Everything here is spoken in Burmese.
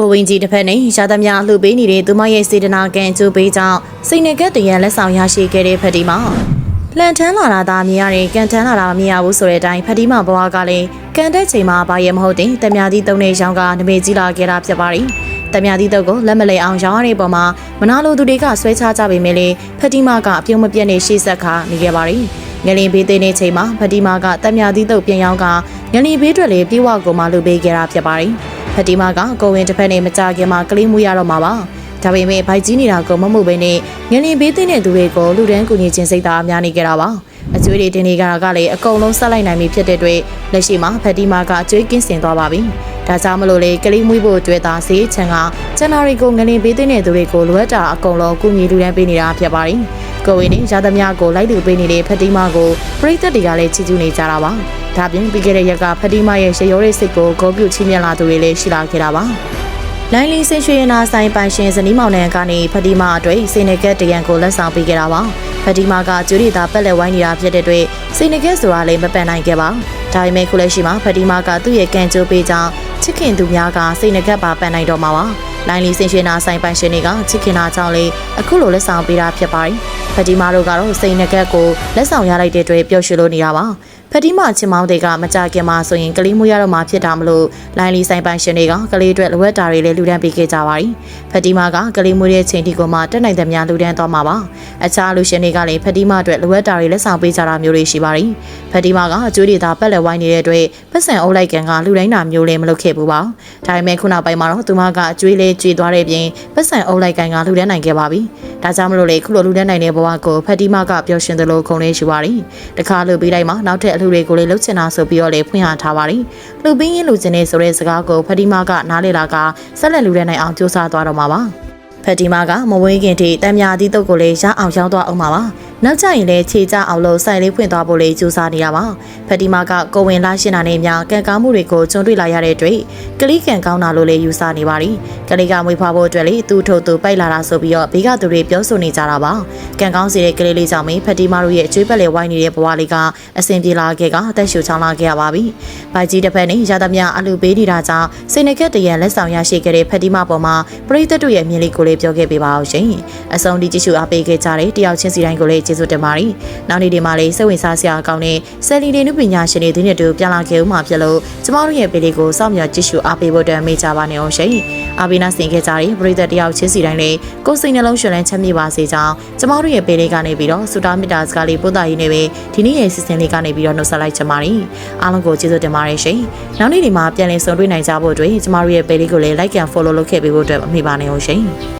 ကိုဝင်းကြီးတစ်ဖက်နဲ့ရာသမြလှုပ်ပေးနေတဲ့သူမရဲ့စေတနာကံကျိုးပေးကြောင်းစိတ်နှကက်တရံလက်ဆောင်ရရှိခဲ့တဲ့ဖက်တီမာလှန်ထမ်းလာတာသာမြင်ရတယ်ကန်ထမ်းလာတာမမြင်ရဘူးဆိုတဲ့အတိုင်းဖက်တီမာဘဝကလည်းကန်တဲ့ချိန်မှာဘာရဲမဟုတ်တဲ့တမြာသီးသုံးနေရောင်းကနမေကြီးလာခဲ့တာဖြစ်ပါတယ်တမြာသီးတုပ်ကိုလက်မလဲအောင်ရောင်းရတဲ့ပုံမှာမနာလိုသူတွေကဆွဲချကြပေမဲ့လေဖက်တီမာကအပြုံးမပြတ်နေရှေ့ဆက်ခါနေခဲ့ပါတယ်ငလင်ဘေးသိနေချိန်မှာဖက်တီမာကတမြာသီးတုပ်ပြန်ရောင်းကငလင်ဘေးအတွက်လေပြေဝကိုမှလုပ်ပေးခဲ့တာဖြစ်ပါတယ် ဖတီမာကကိုဝင်တစ်ဖက်နဲ့မကြခင်မှာကလေးမှုရတော့မှာပါဒါပေမဲ့ဘိုက်ကြီးနေတာကိုမမှုပဲနဲ့ငလင်ဘေးသိတဲ့သူတွေကိုလူဒန်းကူညီခြင်းစိတ်သားအများနေကြတာပါအကျွေးတွေတင်နေကြတာကလည်းအကုန်လုံးဆက်လိုက်နိုင်ပြီဖြစ်တဲ့အတွက်လက်ရှိမှာဖတီမာကအကျွေးကင်းစင်သွားပါပြီဒါကြောင့်မလို့လေကလေးမွေးဖို့အတွက်သာဈေးချန်ကဇန်နဝါရီကိုငလင်ဘေးသိတဲ့သူတွေကိုလိုအပ်တာအကုန်လုံးကူညီလူဒန်းပေးနေတာဖြစ်ပါတယ်ကိုဝင်နဲ့ရာသမြကိုလိုက်လူပေးနေတဲ့ဖတီမာကိုပရိသတ်တွေကလည်းချီးကျူးနေကြတာပါ ဒါပြင်ပြီးခဲ့တဲ့ရက်ကဖတီမာရဲ့ရေရိုးရိတ်စိတ်ကိုဂုဏ်ပြုချီးမြှင့်လာသူတွေလည်းရှိလာခဲ့တာပါလိုင်းလီဆင်ရွှေရနာဆိုင်ပိုင်ရှင်ဇနီးမောင်နှံကနေဖတီမာအတွက်စိနေကက်တရန်ကိုလက်ဆောင်ပေးခဲ့တာပါဖတီမာကကျွေးရတာပက်လက်ဝိုင်းနေတာဖြစ်တဲ့အတွက်စိနေကက်ဆိုတာလည်းမပန်နိုင်ခဲ့ပါဒါပေမဲ့ခုလက်ရှိမှာဖတီမာကသူ့ရဲ့ကံကြိုးပေးကြောင်းချစ်ခင်သူများကစိနေကက်ပါပန်နိုင်တော့မှာပါလိုင်းလီဆင်ရွှေနာဆိုင်ပိုင်ရှင်တွေကချစ်ခင်တာကြောင့်လေအခုလိုလက်ဆောင်ပေးတာဖြစ်ပါတယ်ဖတီမာတို့ကတော့စိနေကက်ကိုလက်ဆောင်ရလိုက်တဲ့အတွက်ပျော်ရွှင်လို့နေတာပါ ဖတီမာချင်မောင်းတွေကမကြခင်မှာဆိုရင်ကလေးမွေးရတော့မှာဖြစ်တာမလို့လိုင်းလီဆိုင်ပိုင်ရှင်တွေကကလေးအတွက်လိုအပ်တာတွေလည်းလူဒန်းပေးခဲ့ကြပါပြီ။ဖတီမာကကလေးမွေးတဲ့ချိန်ဒီကိုမှတက်နိုင်တဲ့များလူဒန်းသွားမှာပါ။အခြားလူရှင်တွေကလည်းဖတီမာအတွက်လိုအပ်တာတွေလက်ဆောင်ပေးကြတာမျိုးတွေရှိပါတယ်။ဖတီမာကအကျွေးတွေသာပက်လက်ဝိုင်းနေတဲ့အတွက်ပတ်စံအုပ်လိုက်ကန်ကလူတိုင်းတာမျိုးလည်းမလုပ်ခဲ့ဘူးပါ။ဒါပေမဲ့ခုနောက်ပိုင်းမှာတော့သူမကအကျွေးလေးကျွေသွားတဲ့ပြင်ပတ်စံအုပ်လိုက်ကန်ကလူဒန်းနိုင်ခဲ့ပါပြီ။ ဒါကြောင့်မလို့လေခုလိုလူဒန်းနိုင်တဲ့ဘဝကိုဖတီမာကပျော်ရွှင်သလိုခုံလေးရှိပါတယ်။တခါလူပေးလိုက်မှာနောက်ထပ်အလူတွေကိုလည်းလှုပ်ချင်တာဆိုပြီးတော့လေဖွင့်ဟထားပါတယ်။လူပေးရင်လူချင်းနေဆိုတဲ့စကားကိုဖတီမာကနားလေလာကဆက်လက်လူတဲ့နိုင်အောင်စူးစမ်းသွားတော့မှာပါ။ဖတီမာကမဝေးခင်ထိတံမြာသီးတုပ်ကိုလည်းရအောင်ရောင်းသွားအောင်ပါပါ။ နောက်ကျရင်လည်းခြေကြအောင်လို့စိုက်လေးဖွင့်သွားဖို့လေးကြိုးစားနေရပါ။ဖတီမာကကိုဝင်လာရှင်းတာနဲ့များကံကောင်းမှုတွေကိုကြုံတွေ့လာရတဲ့အတွက်ကလေးကံကောင်းတာလို့လည်းယူဆနေပါသည်။ကလေးကမွေးဖွားဖို့အတွက်လေသူ့ထုတ်သူပိုက်လာတာဆိုပြီးတော့ဘေးကသူတွေပြောဆိုနေကြတာပါ။ကံကောင်းစီတဲ့ကလေးလေးကြောင့်မင်းဖတီမာတို့ရဲ့အကျွေးပက်လေးဝိုင်းနေတဲ့ဘဝလေးကအဆင်ပြေလာခဲ့ကအသက်ရှူချောင်းလာခဲ့ရပါပြီ။ဘိုက်ကြီးတစ်ဖက်နဲ့ရသမျှအလူပေးနေတာကြောင့်စိနေကက်တရံလက်ဆောင်ရရှိခဲ့တဲ့ဖတီမာပေါ်မှာပရိသတ်တို့ရဲ့မြင်လေးကိုလေးပြောခဲ့ပေးပါအောင်ရှင်။အဆုံးဒီကြည့်ရှုအားပေးခဲ့ကြတဲ့တယောက်ချင်းစီတိုင်းကိုလည်းကျေးဇူးတင်ပါတယ်။နောက်နေ့ဒီမှာလေးစိတ်ဝင်စားစရာကောင်းတဲ့ဆယ်လီတွေနုပညာရှင်တွေဒီနေ့တူပြန်လာခဲ့ဦးမှာဖြစ်လို့ကျမတို့ရဲ့ပေလေးကိုစောင့်မျှော်ကြည့်ရှုအားပေးဖို့အတွက်မေးကြပါနေအောင်ရှင်။အားပေးနာဆင်ခဲ့ကြတဲ့ပရိသတ်တယောက်ချင်းစီတိုင်းလေးကိုယ်စိတ်နှလုံးရှင်လန်းချမ်းမြေပါစေကြောင်းကျမတို့ရဲ့ပေလေးကနေပြီးတော့စူတာမီတာစကားလေးပို့တာရင်းနဲ့ပဲဒီနေ့ရဲ့စီစဉ်လေးကနေပြီးတော့နှုတ်ဆက်လိုက်ချင်ပါတယ်။အားလုံးကိုကျေးဇူးတင်ပါတယ်ရှင်။နောက်နေ့ဒီမှာပြန်လည်ဆုံတွေ့နိုင်ကြဖို့အတွက်ကျမတို့ရဲ့ပေလေးကိုလည်း like and follow လုပ်ခဲ့ပေးဖို့အတွက်အမေပါနေအောင်ရှင်။